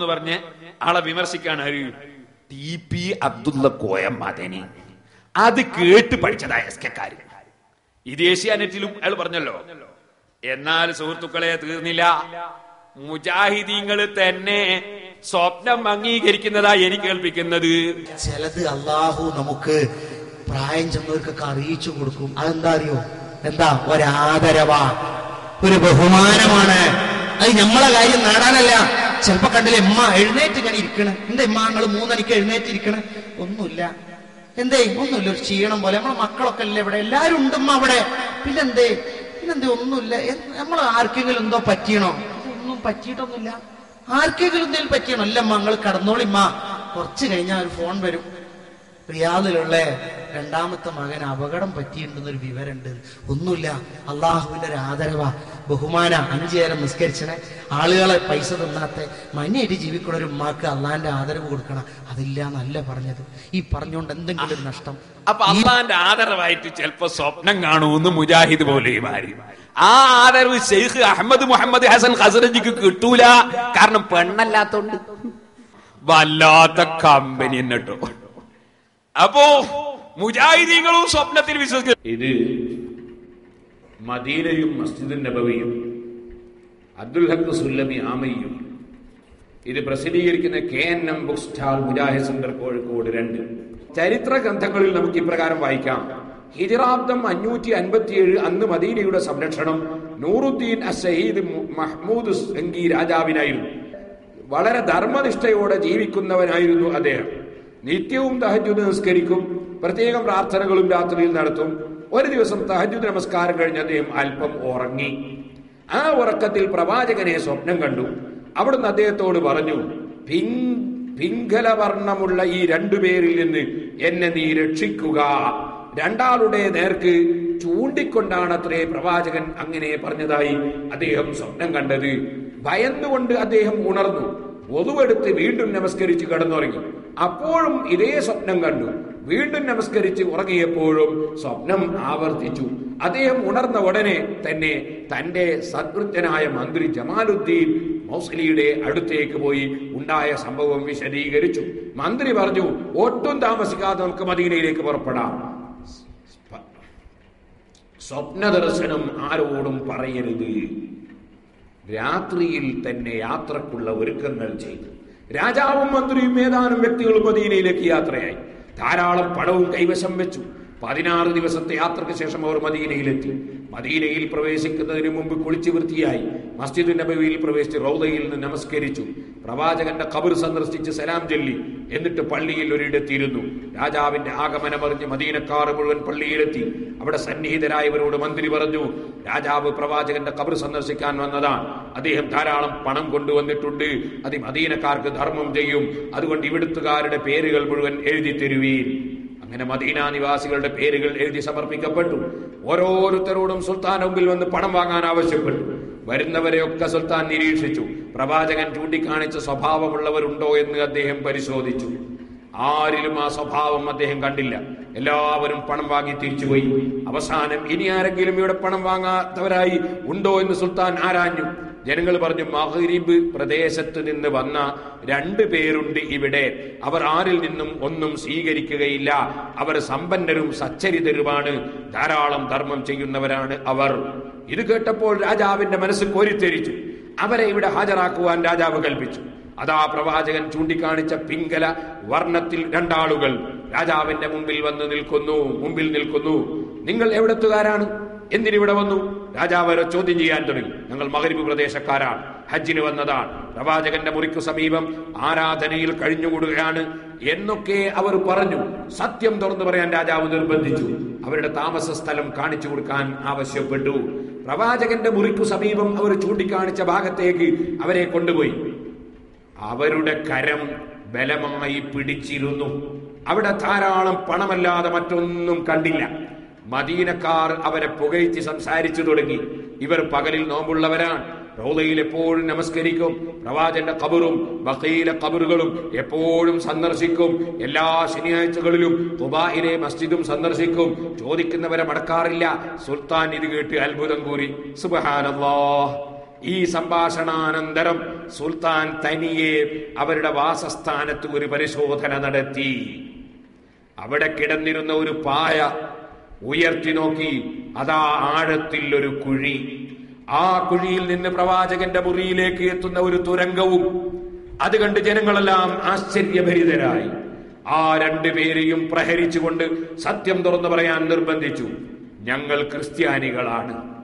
എന്ന് പറഞ്ഞ് ആളെ വിമർശിക്കാണ് ആര്? ടി പി അബ്ദുള്ള കോയ മദനി അത് കേട്ട് പഠിച്ചതായ എസ് കെക്കാര് ഇത് ഏഷ്യാനെറ്റിലും അയാൾ പറഞ്ഞല്ലോ. എന്നാൽ സുഹൃത്തുക്കളെ തീർന്നില്ല. മുജാഹിദീങ്ങൾ തന്നെ സ്വപ്നം അംഗീകരിക്കുന്നതാ എനിക്ക് കേൾപ്പിക്കുന്നത്. ചിലത് അള്ളാഹു നമുക്ക് പ്രായം ചെന്നവർക്കൊക്കെ അറിയിച്ചു കൊടുക്കും. അതെന്താ അറിയോ? എന്താ? ഒരാദരവാ. ഒരു ബഹുമാനമാണ്. അത് നമ്മളെ കാര്യം നേടാനല്ല. ചിലപ്പോ കണ്ടില്ലേ ഉമ്മ എഴുന്നേറ്റ് ഇങ്ങനെ ഇരിക്കണേ. എന്താ ഉമ്മ നിങ്ങൾ മൂന്നണിക്ക് എഴുന്നേറ്റ് ഇരിക്കണേ? ഒന്നുമില്ല. എന്തേ? ഒന്നുമില്ല. ഒരു ക്ഷീണം പോലെ. നമ്മളെ മക്കളൊക്കെ അല്ലേ ഇവിടെ? എല്ലാരും ഉണ്ടുമ്മ അവിടെ. പിന്നെന്തേ? പിന്നെന്തേ? ഒന്നുമില്ല. നമ്മൾ ആർക്കെങ്കിലും എന്തോ പറ്റിയണോ? ഒന്നും പറ്റിയിട്ടൊന്നുമില്ല. ആർക്കെങ്കിലും എന്തെങ്കിലും പറ്റിയണോ? അല്ല നിങ്ങൾ കടന്നോളിമ്മ കുറച്ച് കഴിഞ്ഞാൽ ഒരു ഫോൺ വരും. റിയാദിലുള്ള രണ്ടാമത്തെ മകൻ അപകടം പറ്റിയിട്ടുണ്ടെന്നൊരു വിവരമുണ്ട്. ഒന്നുമില്ല. അള്ളാഹുവിന്റെ ഒരു ആദരവ. ബഹുമാന അഞ്ചു നേരം നിസ്കരിച്ചണേ. ആളുകളെ പൈസ തിന്നാത്ത മഞ്ഞയായിട്ട് ജീവിക്കുന്ന ഒരു ഉമ്മാക്ക് അള്ളാഹിന്റെ ആദരവ് കൊടുക്കണം. അതില്ല എന്നല്ല പറഞ്ഞത്. ഈ പറഞ്ഞുകൊണ്ട് എന്തെങ്കിലും ഒരു നഷ്ടം? അപ്പൊ അള്ളാഹിന്റെ ആദരവായിട്ട് ചിലപ്പോ സ്വപ്നം കാണുമെന്ന് മുജാഹിദ് പോലെയും ആ ആദരവ് ഷെയ്ഖ് അഹമ്മദ് മുഹമ്മദ് ഹസൻ ഹസറജിക്ക് കിട്ടൂല. കാരണം പെണ്ണല്ലാത്തോണ്ട്. വല്ലാത്ത കമ്പനി എന്നിട്ടോ. അപ്പോ മുജാഹിദീങ്ങളും സ്വപ്നത്തിൽ വിശ്വസിക്കും ഇത് മദീനയും മസ്ജിദ് നബവിയും അബ്ദുൽ ഹക്ക് സുല്ലമി ആമയും ഇത് പ്രസിദ്ധീകരിക്കുന്ന K N M book stall Mujahid centre Kozhikode രണ്ട്. ചരിത്ര ഗ്രന്ഥങ്ങളിൽ നമുക്ക് ഇപ്രകാരം വായിക്കാം. ഹിജറാബ്ദം അഞ്ഞൂറ്റി അൻപത്തിയേഴ് അന്ന് മദീനയുടെ സംരക്ഷണം നൂറുദ്ദീൻ അസഹീദ് മഹ്മൂദ് സംഗി രാജാവിനായിരുന്നു. വളരെ ധർമ്മനിഷ്ഠയോടെ ജീവിക്കുന്നവനായിരുന്നു അദ്ദേഹം. നിത്യവും തഹജുദ് നിസ്കരിക്കും പ്രത്യേകം പ്രാർത്ഥനകളും രാത്രിയിൽ നടത്തും. ഒരു ദിവസം തഹജുദ് നമസ്കാരം കഴിഞ്ഞ് അദ്ദേഹം അല്പം ഉറങ്ങി. ആ ഉറക്കത്തിൽ പ്രവാചകനെ സ്വപ്നം കണ്ടു. അവിടുന്ന് അദ്ദേഹത്തോട് പറഞ്ഞു പിങ് പിങ്കലവർണമുള്ള ഈ രണ്ടുപേരിൽ നിന്ന് എന്നെ നീ രക്ഷിക്കുക. രണ്ടാളുടെ നേർക്ക് ചൂണ്ടിക്കൊണ്ടാണത്രേ പ്രവാചകൻ അങ്ങനെ പറഞ്ഞതായി അദ്ദേഹം സ്വപ്നം കണ്ടത്. ഭയന്നുകൊണ്ട് അദ്ദേഹം ഉണർന്നു. ഒതുവെടുത്ത് വീണ്ടും നമസ്കരിച്ച് കിടന്നുറങ്ങി. അപ്പോഴും ഇതേ സ്വപ്നം കണ്ടു. വീണ്ടും നമസ്കരിച്ച് ഉറങ്ങിയപ്പോഴും സ്വപ്നം ആവർത്തിച്ചു. അദ്ദേഹം ഉണർന്ന ഉടനെ തന്നെ തന്റെ സദ്വൃത്തനായ മന്ത്രി ജമാലുദ്ദീൻ മൗസലിയുടെ അടുത്തേക്ക് പോയി ഉണ്ടായ സംഭവം വിശദീകരിച്ചു. മന്ത്രി പറഞ്ഞു ഒട്ടും താമസിക്കാതെ നമുക്ക് മദീനയിലേക്ക് പുറപ്പെടാം. സ്വപ്ന ദർശനം ആരോടും പറയരുത്. രാത്രിയിൽ തന്നെ യാത്രക്കുള്ള ഒരുക്കങ്ങൾ ചെയ്തു. രാജാവും മന്ത്രിയും ഏതാനും വ്യക്തികളും മദീനയിലേക്ക് യാത്രയായി. ധാരാളം പണവും കൈവശം വെച്ചു. പതിനാറ് ദിവസത്തെ യാത്രയ്ക്ക് ശേഷം അവർ മദീനയിലെത്തി. മദീനയിൽ പ്രവേശിക്കുന്നതിന് മുമ്പ് കുളിച്ചു വൃത്തിയായി മസ്ജിദ് നബവിയിൽ പ്രവേശിച്ച് റൗദയിൽ നിന്ന് നമസ്കരിച്ചു. പ്രവാചകന്റെ കബർ സന്ദർശിച്ച് സലാം ചൊല്ലി. എന്നിട്ട് പള്ളിയിൽ ഒരിടത്തിയിരുന്നു രാജാവിന്റെ ആഗമനമറിഞ്ഞ് മദീനക്കാർ മുഴുവൻ പള്ളിയിലെത്തി. അവിടെ സന്നിഹിതരായവരോട് മന്ത്രി പറഞ്ഞു രാജാവ് പ്രവാചകന്റെ കബർ സന്ദർശിക്കാൻ വന്നതാണ്. അദ്ദേഹം ധാരാളം പണം കൊണ്ടുവന്നിട്ടുണ്ട്. അത് മദീനക്കാർക്ക് ധർമ്മം ചെയ്യും. അതുകൊണ്ട് ഇവിടുത്തുകാരുടെ പേരുകൾ മുഴുവൻ എഴുതി തരുവീൻ അങ്ങനെ മദീന നിവാസികളുടെ പേരുകൾ എഴുതി സമർപ്പിക്കപ്പെട്ടു. ഓരോരുത്തരോടും സുൽത്താൻ മുമ്പിൽ വന്ന് പണം വാങ്ങാൻ ആവശ്യപ്പെട്ടു. വരുന്നവരെയൊക്കെ സുൽത്താൻ നിരീക്ഷിച്ചു. പ്രവാചകൻ ചൂണ്ടിക്കാണിച്ച സ്വഭാവമുള്ളവരുണ്ടോ എന്ന് അദ്ദേഹം പരിശോധിച്ചു. ആരിലും ആ സ്വഭാവം അദ്ദേഹം കണ്ടില്ല. എല്ലാവരും പണം വാങ്ങി തിരിച്ചുപോയി അവസാനം ഇനി ആരെങ്കിലും ഇവിടെ പണം വാങ്ങാത്തവരായി ഉണ്ടോ എന്ന് സുൽത്താൻ ആരാഞ്ഞു? ജനങ്ങൾ പറഞ്ഞു മഹരിബ് പ്രദേശത്ത് നിന്ന് വന്ന രണ്ട് പേരുണ്ട് ഇവിടെ. അവർ ആരിൽ നിന്നും ഒന്നും സ്വീകരിക്കുകയില്ല. അവർ സമ്പന്നരും സച്ചരിതരുമാണ്. ധാരാളം ധർമ്മം ചെയ്യുന്നവരാണ് അവർ. ഇത് കേട്ടപ്പോൾ രാജാവിന്റെ മനസ്സ് കോരിത്തെരിച്ചു അവരെ ഇവിടെ ഹാജരാക്കുവാൻ രാജാവ് കൽപ്പിച്ചു. അതാ പ്രവാചകൻ ചൂണ്ടിക്കാണിച്ച പിങ്കല വർണത്തിൽ രണ്ടാളുകൾ. രാജാവിന്റെ മുമ്പിൽ വന്ന് നിൽക്കുന്നു മുമ്പിൽ നിൽക്കുന്നു. നിങ്ങൾ എവിടത്തുകാരാണ്? എന്തിനിവിടെ വന്നു? രാജാവ് ചോദ്യം ചെയ്യാൻ തുടങ്ങി. ഞങ്ങൾ മകരിബ് പ്രദേശക്കാരാണ്. ഹജ്ജിന് വന്നതാണ്. പ്രവാചകന്റെ മുറിക്കു സമീപം ആരാധനയിൽ കഴിഞ്ഞുകൂടുകയാണ് എന്നൊക്കെ അവർ പറഞ്ഞു. സത്യം തുറന്നു പറയാൻ രാജാവ് നിർബന്ധിച്ചു. അവരുടെ താമസ സ്ഥലം കാണിച്ചു കൊടുക്കാൻ ആവശ്യപ്പെട്ടു. പ്രവാചകന്റെ മുറിക്കു സമീപം അവർ ചൂണ്ടിക്കാണിച്ച ഭാഗത്തേക്ക് അവരെ കൊണ്ടുപോയി. അവരുടെ കരം ബലമായി പിടിച്ചിരുന്നു. അവിടെ ധാരാളം പണമല്ലാതെ മറ്റൊന്നും കണ്ടില്ല. മദീനക്കാർ അവരെ പുകഴ്ത്തി സംസാരിച്ചു തുടങ്ങി. ഇവർ പകലിൽ നോമ്പുള്ളവരാണ്. റൗദയിൽ എപ്പോഴും നമസ്കരിക്കും. പ്രവാചന്റെ കബറും ബക്കയിലെ കബറുകളും എപ്പോഴും സന്ദർശിക്കും. എല്ലാ ശനിയാഴ്ചകളിലും ദുബായിലെ മസ്ജിദും സന്ദർശിക്കും. ചോദിക്കുന്നവരെ മടക്കാറില്ല. സുൽത്താൻ ഇത് കേട്ട് അത്ഭുതം കൂറി. സുബഹാനല്ലാ ഈ സംഭാഷണാനന്തരം സുൽത്താൻ തനിയെ അവരുടെ വാസസ്ഥാനത്ത് ഒരു പരിശോധന നടത്തി. അവിടെ കിടന്നിരുന്ന ഒരു പായ ഉയർത്തി നോക്കി. അതാ ആഴത്തിൽ ഒരു കുഴി. ആ കുഴിയിൽ നിന്ന് പ്രവാചകന്റെ മുറിയിലേക്ക് എത്തുന്ന ഒരു തുരങ്കവും അത് കണ്ട് ജനങ്ങളെല്ലാം ആശ്ചര്യഭരിതരായി. ആ രണ്ടുപേരെയും പ്രഹരിച്ചുകൊണ്ട് സത്യം തുറന്നു പറയാൻ നിർബന്ധിച്ചു. ഞങ്ങൾ ക്രിസ്ത്യാനികളാണ്.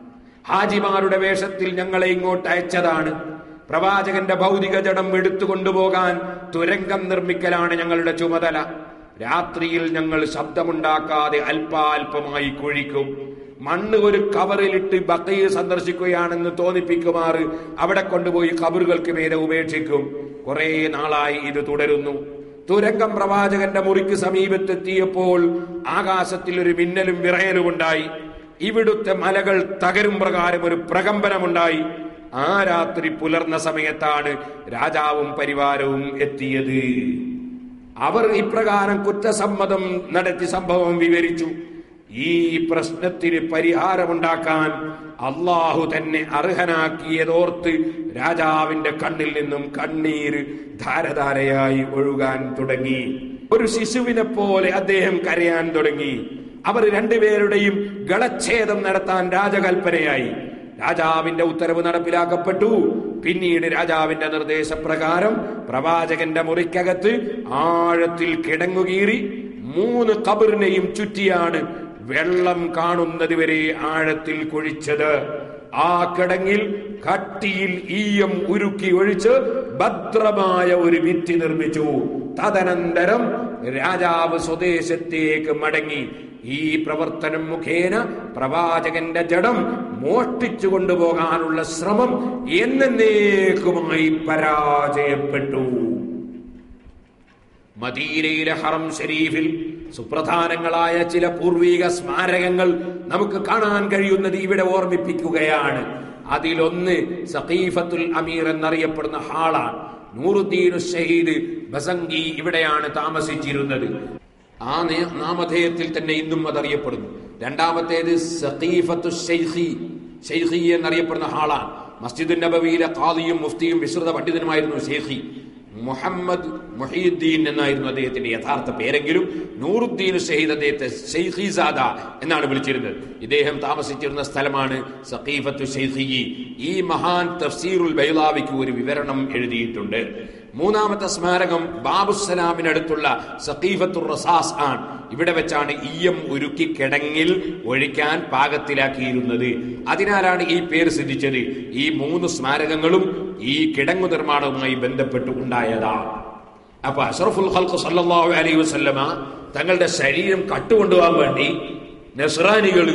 ഹാജിമാരുടെ വേഷത്തിൽ ഞങ്ങളെ ഇങ്ങോട്ട് അയച്ചതാണ്. പ്രവാചകന്റെ ഭൗതിക ജഡം എടുത്തുകൊണ്ടുപോകാൻ തുരങ്കം നിർമ്മിക്കലാണ് ഞങ്ങളുടെ ചുമതല. രാത്രിയിൽ ഞങ്ങൾ ശബ്ദമുണ്ടാക്കാതെ അല്പാൽപമായി കുഴിക്കും. മണ്ണ് ഒരു കവറിലിട്ട് ബക്കയെ സന്ദർശിക്കുകയാണെന്ന് തോന്നിപ്പിക്കുമാറ് അവിടെ കൊണ്ടുപോയി കബറുകൾക്ക് നേരെ ഉപേക്ഷിക്കും. കുറെ നാളായി ഇത് തുടരുന്നു. തുരങ്കം പ്രവാചകന്റെ മുറിക്ക് സമീപത്തെത്തിയപ്പോൾ ആകാശത്തിൽ ഒരു മിന്നലും വിറയലും ഉണ്ടായി ഇവിടുത്തെ മലകൾ തകരും പ്രകാരം ഒരു പ്രകമ്പനമുണ്ടായി. ആ രാത്രി പുലർന്ന സമയത്താണ് രാജാവും പരിവാരവും എത്തിയത്. അവർ ഇപ്രകാരം കുറ്റസമ്മതം നടത്തി സംഭവം വിവരിച്ചു. ഈ പ്രശ്നത്തിന് പരിഹാരമുണ്ടാക്കാൻ അള്ളാഹു തന്നെ അർഹനാക്കിയതോർത്ത് രാജാവിന്റെ കണ്ണിൽ നിന്നും കണ്ണീര് ധാരധാരയായി ഒഴുകാൻ തുടങ്ങി. ഒരു ശിശുവിനെ പോലെ അദ്ദേഹം കരയാൻ തുടങ്ങി. അവർ രണ്ടുപേരുടെയും ഗളച്ഛേദം നടത്താൻ രാജകൽപ്പനയായി. രാജാവിന്റെ ഉത്തരവ് നടപ്പിലാക്കപ്പെട്ടു. പിന്നീട് രാജാവിന്റെ നിർദ്ദേശപ്രകാരം പ്രവാചകന്റെ മുറിക്കകത്ത് ആഴത്തിൽ കിടങ്ങുകീറി മൂന്ന് കബറിനെയും ചുറ്റിയാണ് വെള്ളം കാണുന്നത് വരെ ആഴത്തിൽ കുഴിച്ചത്. ആ കിടങ്ങിൽ കട്ടിയിൽ ഈയം ഉരുക്കി ഒഴിച്ച് ഭദ്രമായ ഒരു ഭിത്തി നിർമ്മിച്ചു. തദനന്തരം രാജാവ് സ്വദേശത്തേക്ക് മടങ്ങി. ഈ പ്രവർത്തനം മുഖേന പ്രവാചകന്റെ ജഡം മോഷ്ടിച്ചു കൊണ്ടുപോകാനുള്ള ശ്രമം എന്നേക്കുമായി പരാജയപ്പെട്ടു. മദീനയിലെ ഹറം ഷെരീഫിൽ സുപ്രധാനങ്ങളായ ചില പൂർവീക സ്മാരകങ്ങൾ നമുക്ക് കാണാൻ കഴിയുന്നത് ഇവിടെ ഓർമ്മിപ്പിക്കുകയാണ്. അതിലൊന്ന് സഖീഫത്തുൽ അമീർ എന്നറിയപ്പെടുന്ന ഹാളാണ്. നൂറുദ്ദീനു ഷഹീദ് ബസംഗി ഇവിടെയാണ് താമസിച്ചിരുന്നത്. ആ നാമധേയത്തിൽ തന്നെ ഇന്നും അതറിയപ്പെടുന്നു. രണ്ടാമത്തേത് സഖീഫത്തു ഷെയ്ഖി എന്നറിയപ്പെടുന്ന ഹാളാണ് മസ്ജിദ് നബവിയിലെ ഖാദിയും മുഫ്തിയും വിശ്രുത പണ്ഡിതനുമായിരുന്നു ഷെയ്ഖി മുഹമ്മദ് മുഹീദ്ദീൻ എന്നായിരുന്നു അദ്ദേഹത്തിന്റെ യഥാർത്ഥ പേരെങ്കിലും നൂറുദ്ദീൻ ഷഹീദ് അദ്ദേഹത്തെ ഷെയ്ഖിസാദ എന്നാണ് വിളിച്ചിരുന്നത്. ഇദ്ദേഹം താമസിച്ചിരുന്ന സ്ഥലമാണ് സഖീഫത്തു ഷെയ്ഖി ഈ മഹാൻ തഫ്സീറുൽ ബൈലാവിക്ക് ഒരു വിവരണം എഴുതിയിട്ടുണ്ട്. മൂന്നാമത്തെ സ്മാരകം ബാബുസലാമിനടുത്തുള്ള സഖീഫത്തുർ റസാസ് ആണ്. ഇവിടെ വെച്ചാണ് ഈയം ഉരുക്കി കിടങ്ങിൽ ഒഴിക്കാൻ പാകത്തിലാക്കിയിരുന്നത്. അതിനാലാണ് ഈ പേര് സിദ്ധിച്ചത്. ഈ മൂന്ന് സ്മാരകങ്ങളും ഈ കിടങ്ങു നിർമ്മാണവുമായി ബന്ധപ്പെട്ട് ഉണ്ടായതാണ്. അപ്പൊ അഷറഫുൽ ഖൽഖ് സല്ലല്ലാഹു അലൈഹി വസല്ലമ തങ്ങളുടെ ശരീരം കട്ടുകൊണ്ടുപോകാൻ വേണ്ടി നസ്രാനികൾ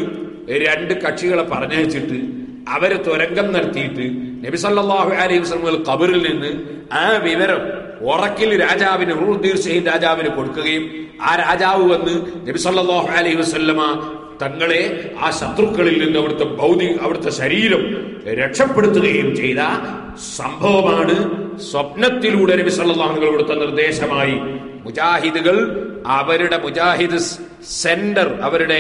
രണ്ട് കക്ഷികളെ പറഞ്ഞയച്ചിട്ട് അവർ തുരങ്കം നടത്തിയിട്ട് നബിസല്ലാഹു അലൈഹി വസ്ലമുകൾ കബറിൽ നിന്ന് ആ വിവരം ഉറക്കിൽ രാജാവിന് റുദ്ദീർ ഷഹീദ് രാജാവിന് കൊടുക്കുകയും ആ രാജാവ് വന്ന് നബിസല്ലാഹു അലൈഹി വസല്ലമ തങ്ങളെ ആ ശത്രുക്കളിൽ നിന്ന് അവിടുത്തെ ഭൗതിക അവിടുത്തെ ശരീരം രക്ഷപ്പെടുത്തുകയും ചെയ്ത സംഭവമാണ് സ്വപ്നത്തിലൂടെ നബി അലൈഹി കൊടുത്ത നിർദ്ദേശമായി മുജാഹിദുകൾ അവരുടെ മുജാഹിദ് സെന്റർ അവരുടെ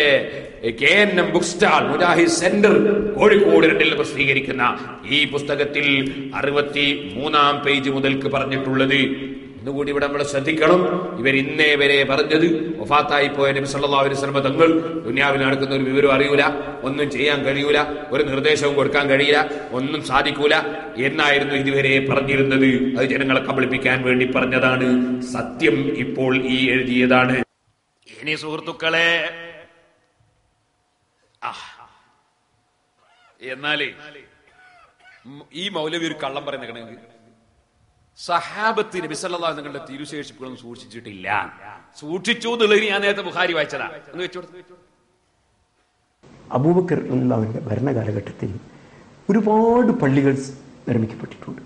K N M book stall Mujahid centre Kozhikode രണ്ടിൽ പ്രസിദ്ധീകരിക്കുന്ന ഈ പുസ്തകത്തിൽ അറുപത്തി മൂന്നാം പേജ് മുതൽക്ക് പറഞ്ഞിട്ടുള്ളത് ഇന്നുകൂടി ഇവിടെ നമ്മൾ ശ്രദ്ധിക്കണം. ഇവർ ഇന്നേ വരെ പറഞ്ഞത് ഒഫാത്തായി പോയ നബി അലൈഹി വസല്ലം തങ്ങൾ ദുനിയാവിൽ നടക്കുന്ന ഒരു വിവരം അറിയൂല ഒന്നും ചെയ്യാൻ കഴിയൂല ഒരു നിർദ്ദേശവും കൊടുക്കാൻ കഴിയില്ല ഒന്നും സാധിക്കൂല എന്നായിരുന്നു ഇതുവരെ പറഞ്ഞിരുന്നത്. അത് ജനങ്ങളെ കബളിപ്പിക്കാൻ വേണ്ടി പറഞ്ഞതാണ്. സത്യം ഇപ്പോൾ ഈ എഴുതിയതാണ്. ഇനി സുഹൃത്തുക്കളെ. എന്നാലേ ഈ മൗലവി ഒരു കള്ളം പറയുന്ന കണക്ക് സഹാബത്ത് നബി സല്ലല്ലാഹു നിങ്ങളുടെ തിരുശേഷിപ്പുകളും സൂക്ഷിച്ചിട്ടില്ല. സൂക്ഷിച്ചു എന്നുള്ളത് ഞാൻ നേരത്തെ ബുഹാരി വായിച്ചതാ. എന്ന് വെച്ചോട്ടെ അബൂബക്കർ അവരുടെ ഭരണകാലഘട്ടത്തിൽ ഒരുപാട് പള്ളികൾ നിർമ്മിക്കപ്പെട്ടിട്ടുണ്ട്.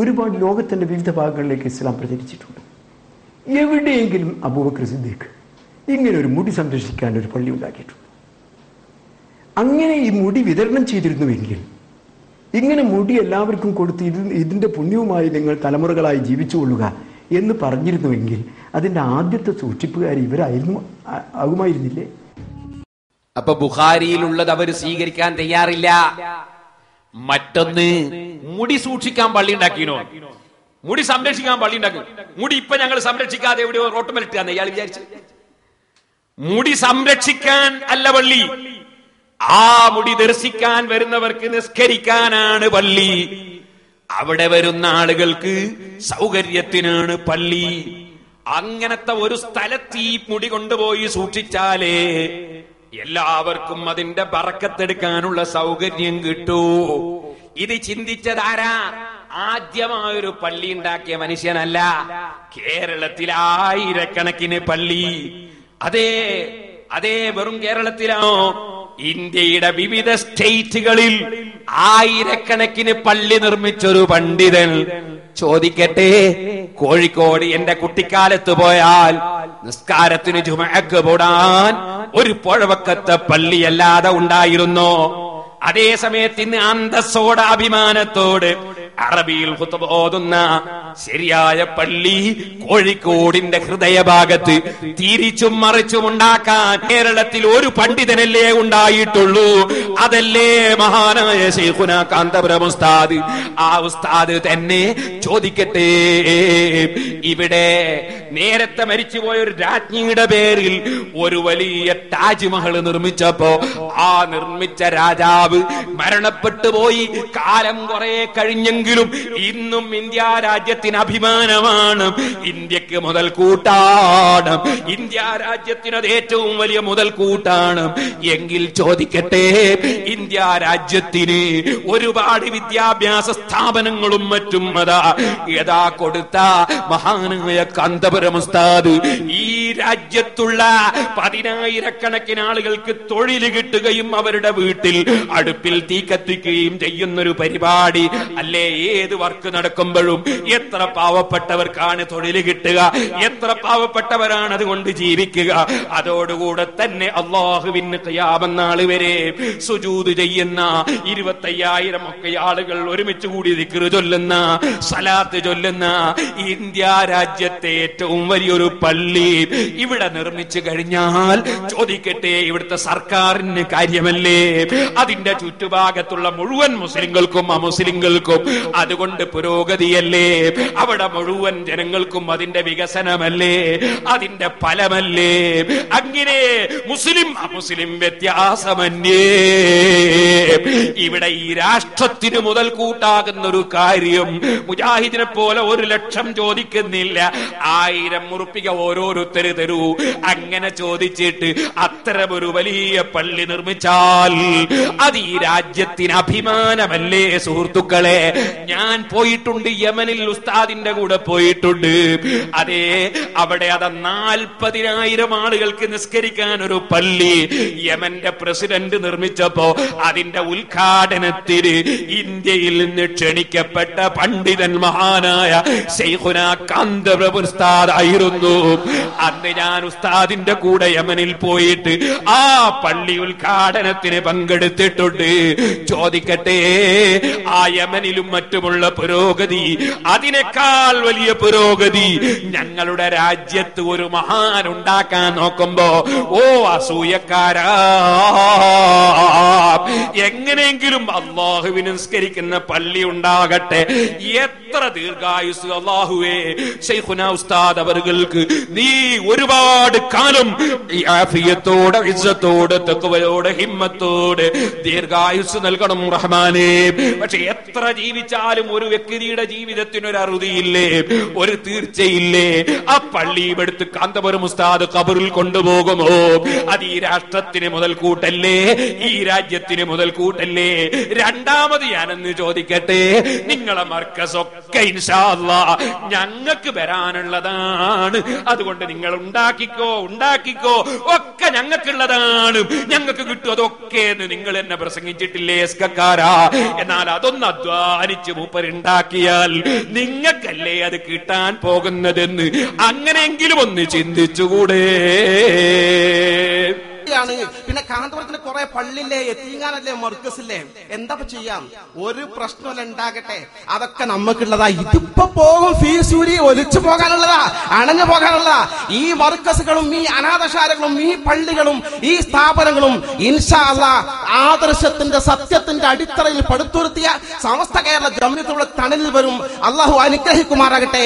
ഒരുപാട് ലോകത്തിന്റെ വിവിധ ഭാഗങ്ങളിലേക്ക് ഇസ്ലാം പ്രചരിച്ചിട്ടുണ്ട്. എവിടെയെങ്കിലും അബൂബക്കർ സിദ്ദീഖ് ഇങ്ങനെ ഒരു മുടി സംരക്ഷിക്കാൻ ഒരു പള്ളി ഉണ്ടാക്കിയിട്ടുണ്ട്. അങ്ങനെ ഈ മുടി വിതരണം ചെയ്തിരുന്നുവെങ്കിൽ ഇങ്ങനെ മുടി എല്ലാവർക്കും കൊടുത്ത് ഇത് ഇതിന്റെ പുണ്യവുമായി നിങ്ങൾ തലമുറകളായി ജീവിച്ചുകൊള്ളുക എന്ന് പറഞ്ഞിരുന്നുവെങ്കിൽ അതിന്റെ ആദ്യത്തെ സൂക്ഷിപ്പുകാർ ഇവരായിരുന്നു ആകുമായിരുന്നില്ലേ? അപ്പൊ ബുഹാരിയിലുള്ളത് അവർ സ്വീകരിക്കാൻ തയ്യാറില്ല. മറ്റൊന്ന് മുടി സൂക്ഷിക്കാൻ പള്ളി ഉണ്ടാക്കിനോ? മുടി സംരക്ഷിക്കാൻ പള്ളി ഉണ്ടാക്കി. മുടി ഇപ്പൊ ഞങ്ങൾ സംരക്ഷിക്കാതെ എവിടെയോ റോട്ടുമലിട്ടാന്ന് ഇയാൾ വിചാരിച്ചു. മുടി സംരക്ഷിക്കാൻ അല്ല പള്ളി. ആ മുടി ദർശിക്കാൻ വരുന്നവർക്ക് നിസ്കരിക്കാനാണ് പള്ളി. അവിടെ വരുന്ന ആളുകൾക്ക് സൗകര്യത്തിനാണ് പള്ളി. അങ്ങനത്തെ ഒരു സ്ഥലത്ത് ഈ മുടി കൊണ്ടുപോയി സൂക്ഷിച്ചാലേ എല്ലാവർക്കും അതിന്റെ പറക്കത്തെടുക്കാനുള്ള സൗകര്യം കിട്ടൂ. ഇത് ചിന്തിച്ചതാരാ? ആദ്യമായൊരു പള്ളി ഉണ്ടാക്കിയ മനുഷ്യനല്ല. കേരളത്തിൽ ആയിരക്കണക്കിന് പള്ളി. അതേ അതേ വെറും കേരളത്തിലാണോ? ഇന്ത്യയുടെ വിവിധ സ്റ്റേറ്റുകളിൽ ആയിരക്കണക്കിന് പള്ളി നിർമ്മിച്ചൊരു പണ്ഡിതൻ. ചോദിക്കട്ടെ കോഴിക്കോട് എന്റെ കുട്ടിക്കാലത്ത് പോയാൽ നിസ്കാരത്തിന് ചുമക്ക് പോടാൻ ഒരു പുഴവക്കത്തെ പള്ളിയല്ലാതെ ഉണ്ടായിരുന്നോ? അതേ സമയത്ത് ഇന്ന് അന്തസ്സോടെ അഭിമാനത്തോട് അറബിയിൽ ഓതുന്ന ശരിയായ പള്ളി കോഴിക്കോടിന്റെ ഹൃദയഭാഗത്ത് തിരിച്ചും മറിച്ചും ഉണ്ടാക്കാൻ കേരളത്തിൽ ഒരു പണ്ഡിതനല്ലേ ഉണ്ടായിട്ടുള്ളൂ. അതല്ലേ മഹാനായ ശൈഖുന കാന്തപുരം ഉസ്താദ്? ആ ഉസ്താദ് തന്നെ ചോദിക്കട്ടെ. ഇവിടെ നേരത്തെ മരിച്ചുപോയ ഒരു രാജ്ഞിയുടെ പേരിൽ ഒരു വലിയ താജ്മഹൽ നിർമ്മിച്ചപ്പോ ആ നിർമ്മിച്ച രാജാവ് മരണപ്പെട്ടു പോയി. കാലം കുറെ കഴിഞ്ഞെങ്കിലും ഇന്നും ഇന്ത്യ രാജ്യത്തിന് അഭിമാനമാണ്. ഇന്ത്യയ്ക്ക് മുതൽ കൂട്ടാണ്. ഇന്ത്യ രാജ്യത്തിന് അത് ഏറ്റവും വലിയ മുതൽ കൂട്ടാണ്. എങ്കിൽ ചോദിക്കട്ടെ ഇന്ത്യ രാജ്യത്തിന് ഒരുപാട് വിദ്യാഭ്യാസ സ്ഥാപനങ്ങളും മറ്റും അതാ യഥാ കൊടുത്ത മഹാനായ കാന്തപുരം ഈ രാജ്യത്തുള്ള പതിനായിരക്കണക്കിന് ആളുകൾക്ക് തൊഴിൽ കിട്ടുകയും അവരുടെ വീട്ടിൽ അടുപ്പിൽ തീ കത്തിക്കുകയും ചെയ്യുന്നൊരു പരിപാടി അല്ലേ? ഏത് വർക്ക് നടക്കുമ്പോഴും എത്ര പാവപ്പെട്ടവർക്കാണ് തൊഴിൽ കിട്ടുക? എത്ര പാവപ്പെട്ടവരാണ് അതുകൊണ്ട് ജീവിക്കുക? അതോടുകൂടെ തന്നെ അള്ളാഹുവിന് കയാമെന്നാൾ വരെ സുജൂത് ചെയ്യുന്ന ഇരുപത്തയ്യായിരം ഒക്കെ ആളുകൾ ഒരുമിച്ച് കൂടി ദിക്റ് ചൊല്ലുന്ന സലാത്ത് ചൊല്ലുന്ന ഇന്ത്യ രാജ്യത്തെ ഏറ്റവും വലിയൊരു പള്ളി ഇവിടെ നിർമ്മിച്ചു കഴിഞ്ഞാൽ ചോദിക്കട്ടെ ഇവിടുത്തെ സർക്കാരിന് കാര്യമല്ലേ? അതിന്റെ ചുറ്റുഭാഗത്തുള്ള മുഴുവൻ മുസ്ലിങ്ങൾക്കും അമുസ്ലിങ്ങൾക്കും അതുകൊണ്ട് പുരോഗതിയല്ലേ? അവിടെ മുഴുവൻ ജനങ്ങൾക്കും അതിന്റെ വികസനമല്ലേ? അതിന്റെ ഫലമല്ലേ? അങ്ങനെ മുസ്ലിം അമുസ്ലിം വ്യത്യാസമന്യേ ഇവിടെ ഈ രാഷ്ട്രത്തിന് മുതൽ കൂട്ടാകുന്ന ഒരു കാര്യം മുജാഹിദിനെ പോലെ ഒരു ലക്ഷം ചോദിക്കുന്നില്ല. ആയിരം മുറുപ്പിക ഓരോരുത്തര് തരൂ. അങ്ങനെ ചോദിച്ചിട്ട് അത്തരമൊരു വലിയ പള്ളി നിർമ്മിച്ചാൽ അത് ഈ രാജ്യത്തിന് അഭിമാനമല്ലേ സുഹൃത്തുക്കളെ? ഞാൻ പോയിട്ടുണ്ട് യമനിൽ ഉസ്താദിന്റെ കൂടെ പോയിട്ടുണ്ട്. അതെ അവിടെ അത് നാൽപ്പതിനായിരം ആളുകൾക്ക് നിസ്കരിക്കാൻ ഒരു പള്ളി യമന്റെ പ്രസിഡന്റ് നിർമ്മിച്ചപ്പോ അതിന്റെ ഉദ്ഘാടനത്തിന് ഇന്ത്യയിൽ നിന്ന് ക്ഷണിക്കപ്പെട്ട പണ്ഡിതൻ മഹാനായ കാന്തപ്രഭു ആയിരുന്നു. ആയിരുന്നു അന്ന് ഞാൻ ഉസ്താദിന്റെ കൂടെ യമനിൽ പോയിട്ട് ആ പള്ളി ഉദ്ഘാടനത്തിന് പങ്കെടുത്തിട്ടുണ്ട്. ചോദിക്കട്ടെ ആ യമനിലും മറ്റുമുള്ള പുരോഗതി അതിനേക്കാൾ വലിയ പുരോഗതി ഞങ്ങളുടെ രാജ്യത്ത് ഒരു മഹാൻ ഉണ്ടാക്കാൻ നോക്കുമ്പോ ഓ അസൂയക്കാരാ എങ്ങനെയെങ്കിലും അള്ളാഹുവിനുസ്കരിക്കുന്ന പള്ളി ഉണ്ടാകട്ടെ. എത്ര ദീർഘായുസ് അള്ളാഹുവേ ഷെയ്ഖുന ഉസ്താദ് അവർക്ക് നീ ഒരുപാട് കാലം ആഫിയത്തോടെ ഇസ്സത്തോടെ തെക്കുവയോടെ ഹിമ്മത്തോടെ ദീർഘായുസ് നൽകണം റഹ്മാനെ. പക്ഷെ എത്ര ജീവിച്ചാലും ഒരു വ്യക്തിയുടെ ജീവിതത്തിന് ഒരു അറുതിയില്ലേ ഒരു തീർച്ചയില്ലേ? ആ പള്ളി എടുത്ത് കാന്തപുരം ഉസ്താദ് കബറിൽ കൊണ്ടുപോകുമോ? അത് ഈ രാഷ്ട്രത്തിന് മുതൽ കൂട്ടല്ലേ ഈ രാജ്യത്തിന് മുതൽ കൂട്ടല്ലേ രണ്ടാമത് ഞാനെന്ന് ചോദിക്കട്ടെ നിങ്ങളെ മർക്കസൊക്കെ ഇൻഷാല്ലാ ഞങ്ങൾക്ക് വരാനുള്ളതാണ്. അതുകൊണ്ട് നിങ്ങൾ ഉണ്ടാക്കിക്കോ ഉണ്ടാക്കിക്കോ. ഒക്കെ ഞങ്ങൾക്കുള്ളതാണ്. ഞങ്ങൾക്ക് കിട്ടും അതൊക്കെ എന്ന് നിങ്ങൾ എന്നെ പ്രസംഗിച്ചിട്ടില്ലേ എസ്കക്കാരാ? എന്നാൽ അതൊന്ന് അധ്വാനിച്ച് മൂപ്പരുണ്ടാക്കിയാൽ നിങ്ങൾക്കല്ലേ അത് കിട്ടാൻ പോകുന്നതെന്ന് അങ്ങനെയെങ്കിലും ഒന്ന് ചിന്തിച്ചുകൂടെ. ഈ പിന്നെ കാന്തപുരത്തിന് കുറെ പള്ളില്ലേ എത്തിങ്ങാനല്ലേ മർക്കസില്ലേ? എന്താ ചെയ്യാം? ഒരു പ്രശ്നമല്ല ഉണ്ടാകട്ടെ. അതൊക്കെ നമുക്കുള്ളതാ ഇതിപ്പോ പോകും ഫീസ് കൂടി ഒലിച്ചു പോകാനുള്ളതാ അണഞ്ഞു പോകാനുള്ളതാ. ഈ മർക്കസുകളും ഈ അനാഥശാലകളും ഈ പള്ളികളും ഈ സ്ഥാപനങ്ങളും ഇൻഷാല്ല ആദർശത്തിന്റെ സത്യത്തിന്റെ അടിത്തറയിൽ പടുത്തുരുത്തിയ സമസ്ത കേരള ജമനത്തുള്ള തണലിൽ വരും. അള്ളാഹു അനുഗ്രഹിക്കുമാറാകട്ടെ.